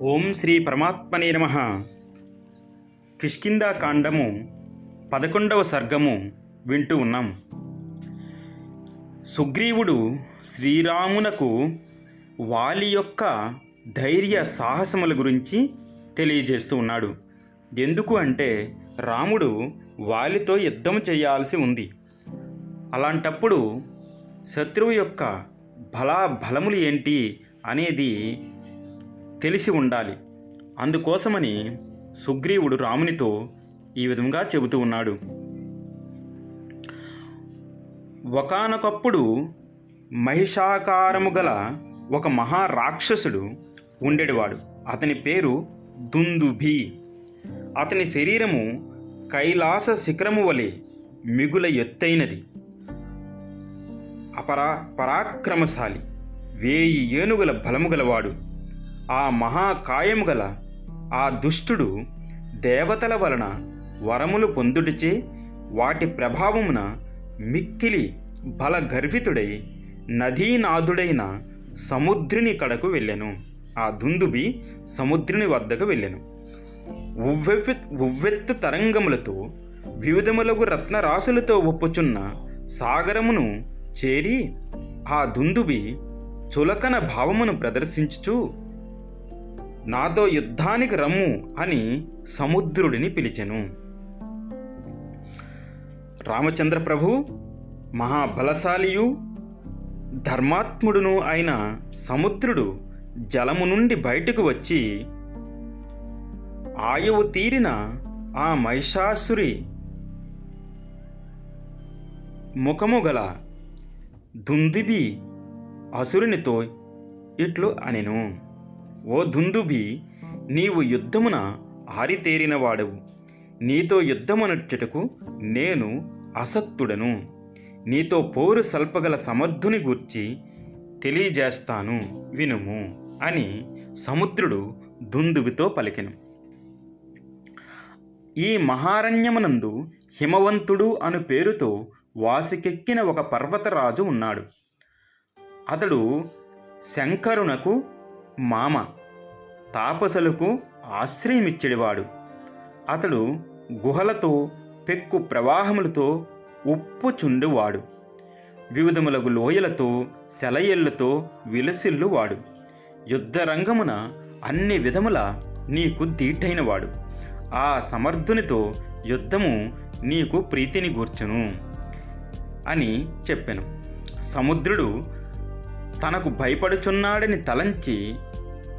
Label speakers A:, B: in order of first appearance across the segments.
A: ఓం శ్రీ పరమాత్మనే నమ. కిష్కిందా కాండము పదకొండవ సర్గము వింటూ ఉన్నాం. సుగ్రీవుడు శ్రీరామునకు వాలి యొక్క ధైర్య సాహసముల గురించి తెలియజేస్తూ ఉన్నాడు. ఎందుకు అంటే రాముడు వాలితో యుద్ధం చేయాల్సి ఉంది. అలాంటప్పుడు శత్రువు యొక్క బలా బలములు ఏంటి అనేది తెలిసి ఉండాలి. అందుకోసమని సుగ్రీవుడు రామునితో ఈ విధంగా చెబుతూ ఉన్నాడు. ఒకానొకప్పుడు మహిషాకారము గల ఒక మహారాక్షసుడు ఉండేవాడు. అతని పేరు దుందుభి. అతని శరీరము కైలాస శిఖరము వలె మిగుల ఎత్తైనది. అపరా పరాక్రమశాలి. వేయి ఏనుగుల బలము గలవాడు. ఆ మహాకాయము గల ఆ దుష్టుడు దేవతల వలన వరములు పొందుటిచే వాటి ప్రభావమున మిక్కిలి బలగర్వితుడై నదీనాథుడైన సముద్రుని కడకు వెళ్ళెను. ఆ దుందుబి సముద్రుని వద్దకు వెళ్ళెను. ఉవ్వెవ్వె ఉవ్వెత్తు తరంగములతో వివిధములగు రత్నరాశులతో ఒప్పుచున్న సాగరమును చేరి ఆ దుందుబి చులకన భావమును ప్రదర్శించుచు నాతో యుద్ధానికి రమ్ము అని సముద్రుడిని పిలిచెను. రామచంద్ర ప్రభు మహాబలశాలియు ధర్మాత్ముడును అయిన సముద్రుడు జలము నుండి బయటకు వచ్చి ఆయువు తీరిన ఆ మహిషాసురి ముఖము గల దుందిబి అసురునితో ఇట్లు అనెను. ఓ దుందుబి నీవు యుద్ధమున ఆరితేరిన వాడవు నీతో యుద్ధమనొచ్చుటకు నేను అసక్తుడను నీతో పోరు సల్పగల సమర్థుని గూర్చి తెలియజేస్తాను వినుము అని సముద్రుడు దుందుబితో పలికెను. ఈ మహారణ్యమునందు హిమవంతుడు అను పేరుతో వాసికెక్కిన ఒక పర్వతరాజు ఉన్నాడు. అతడు శంకరునకు మామ తాపసులకు ఆశ్రయమిచ్చేవాడు. అతడు గుహలతో పెక్కు ప్రవాహములతో ఉప్పుచుండువాడు. వివిధములగు లోయలతో సెలయేళ్ళతో విలసిల్లువాడు. యుద్ధరంగమున అన్ని విధముల నీకు దీటైనవాడు ఆ సమర్థునితో యుద్ధము నీకు ప్రీతిని గూర్చును అని చెప్పాను. సముద్రుడు తనకు భయపడుచున్నాడని తలంచి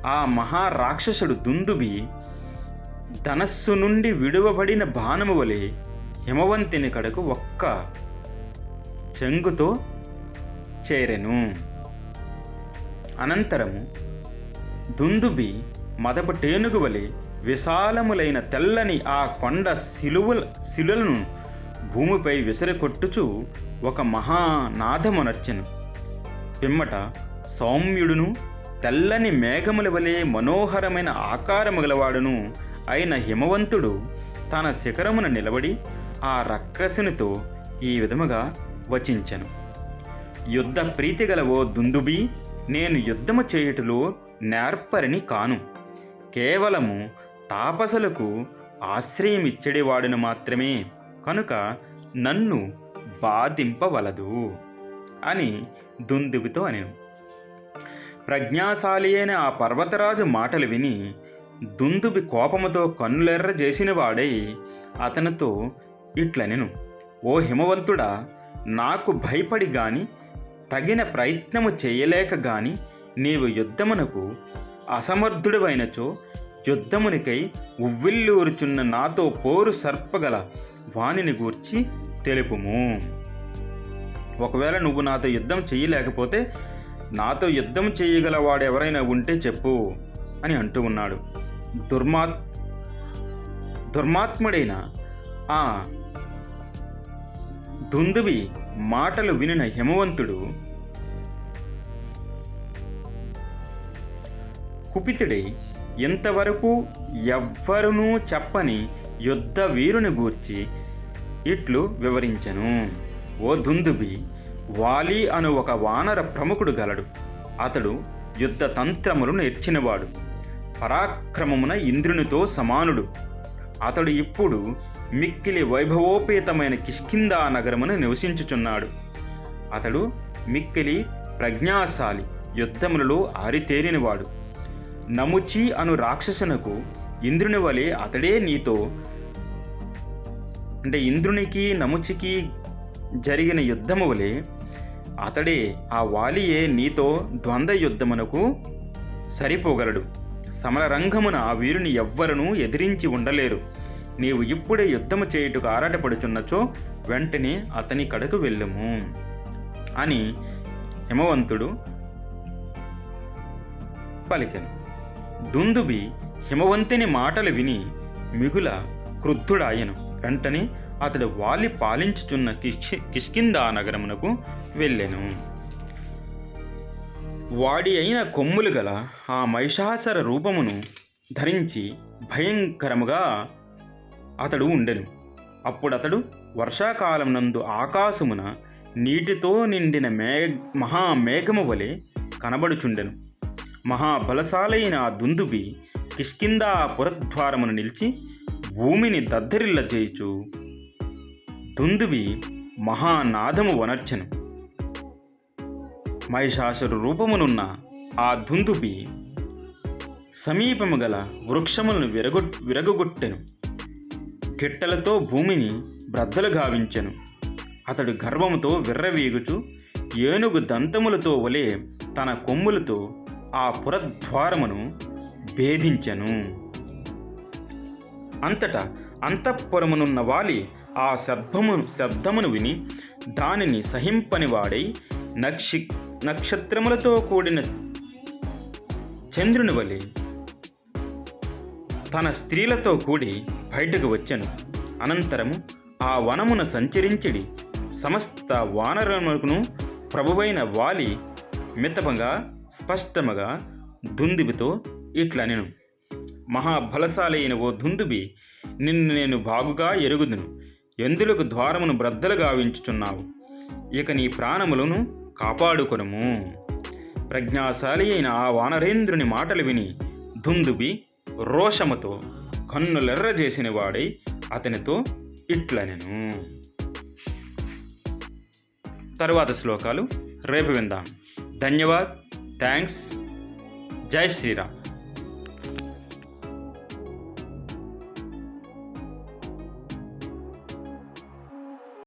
A: ఆ మహారాక్షసుడు దుందుబి ధనస్సు నుండి విడువబడిన బాణము వలె హిమవంతిని కడకు ఒక్క చెంగుతో చేరెను. అనంతరము దుందుబి మదపు టేనుగు వలె విశాలములైన తెల్లని ఆ కొండ శిలువల శిలులను భూమిపై విసిరికొట్టుచు ఒక మహానాదమునర్చెను పిమ్మట సౌమ్యుడును తెల్లని మేఘముల వలె మనోహరమైన ఆకారము గలవాడును అయిన హిమవంతుడు తన శిఖరమున నిలబడి ఆ రక్కసునితో ఈ విధముగా వచించెను. యుద్ధ ప్రీతి గలవో ఓ దుందుబి నేను యుద్ధము చేయుటలో నేర్పరిని కాను. కేవలము తాపసులకు ఆశ్రయమిచ్చడేవాడును మాత్రమే. కనుక నన్ను బాధింపవలదు అని దుందుబితో అనేను. ప్రజ్ఞాశాలి అయిన ఆ పర్వతరాజు మాటలు విని దుందుబి కోపముతో కన్నులెర్ర చేసినవాడై అతనితో ఇట్లనెను ఓ హిమవంతుడా నాకు భయపడి గాని తగిన ప్రయత్నము చేయలేక గాని నీవు యుద్ధమునకు అసమర్థుడివైనచో యుద్ధమునికై ఉవ్విల్లూరుచున్న నాతో పోరు సర్పగల వానిని గూర్చి తెలుపుము. ఒకవేళ నువ్వు నాతో యుద్ధం చేయలేకపోతే నాతో యుద్ధం చేయగల వాడెవరైనా ఉంటే చెప్పు అని అంటూ ఉన్నాడు. దుర్మా దుర్మాత్ముడైన ఆ దుందువి మాటలు వినిన హిమవంతుడు కుపితుడై ఇంతవరకు ఎవ్వరునూ చెప్పని యుద్ధ వీరుని గూర్చి ఇట్లు వివరించెను. ఓ దుందుబి వాలి అను ఒక వానర ప్రముఖుడు గలడు. అతడు యుద్ధ తంత్రములు నేర్చినవాడు. పరాక్రమమున ఇంద్రునితో సమానుడు. అతడు ఇప్పుడు మిక్కిలి వైభవోపేతమైన కిష్కిందా నగరమును నివసించుచున్నాడు. అతడు మిక్కిలి ప్రజ్ఞాశాలి యుద్ధములలో ఆరితేరినవాడు. నముచి అను రాక్షసునకు ఇంద్రుని వలె అతడే నీతో అంటే ఇంద్రునికి నముచికి జరిగిన యుద్ధము వలె అతడే ఆ వాలియే నీతో ద్వంద్వ యుద్ధమునకు సరిపోగలడు. సమరరంగమున ఆ వీరుని ఎవ్వరను ఎదిరించి ఉండలేరు. నీవు ఇప్పుడే యుద్ధము చేయుటకు ఆరాటపడుచున్నచో వెంటనే అతని కడకు వెళ్ళము అని హిమవంతుడు పలికెను. దుందుబి హిమవంతుని మాటలు విని మిగుల క్రుద్ధుడాయను. వెంటనే అతడు వాలి పాలించుచున్న కిష్ కిష్కిందా నగరమునకు వెళ్ళెను. వాడి అయిన కొమ్ములు గల ఆ మహిషాసర రూపమును ధరించి భయంకరముగా అతడు ఉండెను. అప్పుడతడు వర్షాకాలం నందు ఆకాశమున నీటితో నిండిన మే మహామేఘము వలె కనబడుచుండెను. మహాబలశాలైన ఆ దుందుబి కిష్కిందా పురద్వారమును నిలిచి భూమిని దద్దరిల్ల చేయుచు దుందువి మహానాదము వనర్చను. మహిషాసురు రూపమునున్న ఆ దుందుబి సమీపము గల వృక్షములను విరగొ విరగొట్టెను కిట్టలతో భూమిని బ్రద్దలు గావించెను. అతడు గర్వముతో విర్రవీగుచు ఏనుగు దంతములతో వలె తన కొమ్ములతో ఆ పురద్వారమును భేదించెను. అంతటా అంతఃపురమునున్న వాలి ఆ శబ్దము శబ్దమును విని దానిని సహింపని వాడై నక్షి నక్షత్రములతో కూడిన చంద్రుని వలె తన స్త్రీలతో కూడి బయటకు వచ్చెను. అనంతరము ఆ వనమున సంచరించిడి. సమస్త వానరములను ప్రభువైన వాలి మితపంగా స్పష్టముగా దుందుబితో ఇట్లా నేను మహాబలశాలైన ఓ దుందుబి నిన్ను నేను బాగుగా ఎరుగుదును. ఎందులకు ద్వారమును బ్రద్దలు గావించుచున్నావు? ఇక నీ ప్రాణములను కాపాడుకొనుము. ప్రజ్ఞాశాలి అయిన ఆ వానరేంద్రుని మాటలు విని దుందుబి రోషముతో కన్నులెర్రజేసిన వాడై అతనితో ఇట్లనెను. తరువాత శ్లోకాలు రేపు విందాం. ధన్యవాద్. థ్యాంక్స్. జై శ్రీరామ్.